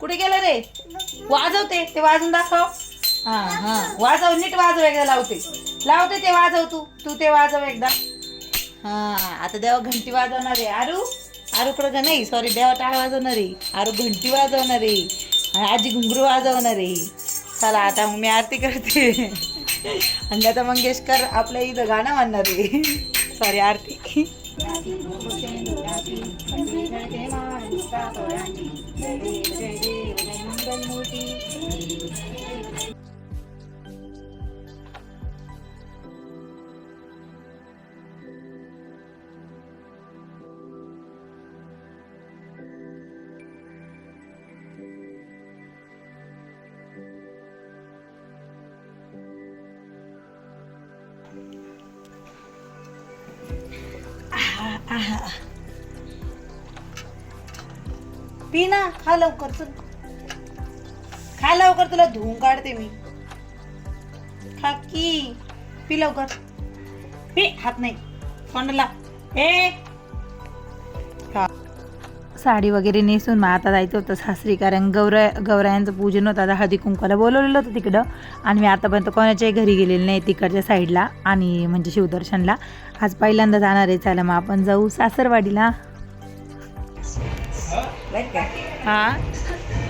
कुठे गेलं रे? वाजवते ते वाजून दाखव. हा हा. वाजव नीट वाजव एकदा लावते. लावते ते वाजव तू. तू ते वाजव एकदा. हा आता देवा घंटी वाजवणार आहे. आरू आरूकडं नाही. सॉरी देवा टाळ वाजवणार आहे. आरू घंटी वाजवणार आहे. आणि आजी घुंगरू वाजवणार आहे. चला आता मग मी आरती करते. आणि आता मंगेशकर आपल्या इथं गाणं म्हणणार आहे. सॉरी आरती. पी ना खा लवकर चल. खा लवकर तुला धुवून काढते मी. खा की पी लवकर. पी हात नाही. तोंडाला ए. साडी वगैरे नेसून मग आता जायचं होतं सासरी कारण गौरा गौरायांचं पूजन होतं. आता हळदी कुंकवाला बोलवलेलं होतं तिकडं. आणि मी आतापर्यंत कोणाच्याही घरी गेलेले नाही तिकडच्या साईडला आणि म्हणजे शिवदर्शनला. आज पहिल्यांदा जाणार आहे. चला मग आपण जाऊ सासरवाडीला. हा?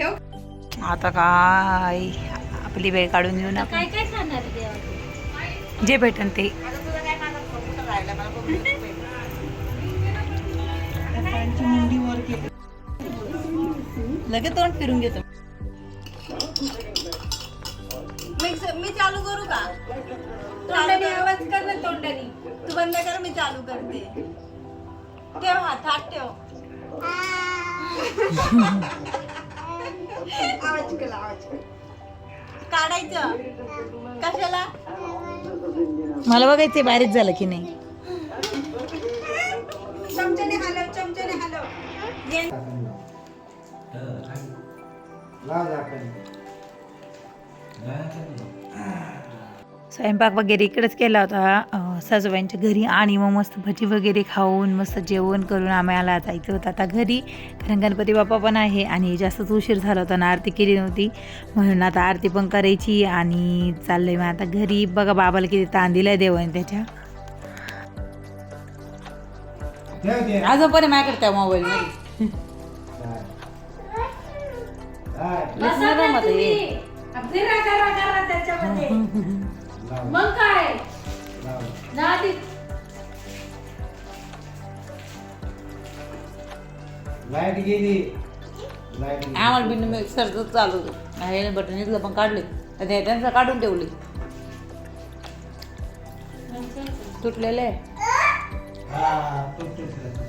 ठेव. आता काय? आपली वेळ काढून घेऊ ना काय काय खाणार देवा जे भेटन ते. लगेच तोंड फिरून घेतो. मी मी चालू करू का? तोंडाने आवाज कर ना तोंडाने. तू बंद कर मी चालू करते. ठेव हात हात ठेव. आवाज केला आवाज. काढायचं. कशाला? मला बघायचं बारीक झालं की नाही. चमच्याने हलव चमच्याने हलव. ये. स्वयंपाक वगैरे इकडेच केला होता. सासूबाईंच्या घरी आणि मग मस्त भजी वगैरे खाऊन मस्त जेवण करून आम्हाला जायचं होतं आता घरी. कारण गणपती बाप्पा पण आहे आणि जास्तच उशीर झाला होता ना आरती केली नव्हती. म्हणून आता आरती पण करायची आणि चाललंय मग आता घरी. बघा बाबाला किती ताण दिलाय देवाने त्याच्या. अजून पण माझ्याकडे त्या मोबाईल मध्ये. मग काय? लाइट गेली. लाइट गेली. आम्हाला बिन मिक्सरचं चालू होतं. हे बटन इथलं पण काढले. तर ते त्यांचं काढून ठेवले. तुटलेले. हा, तुटतेच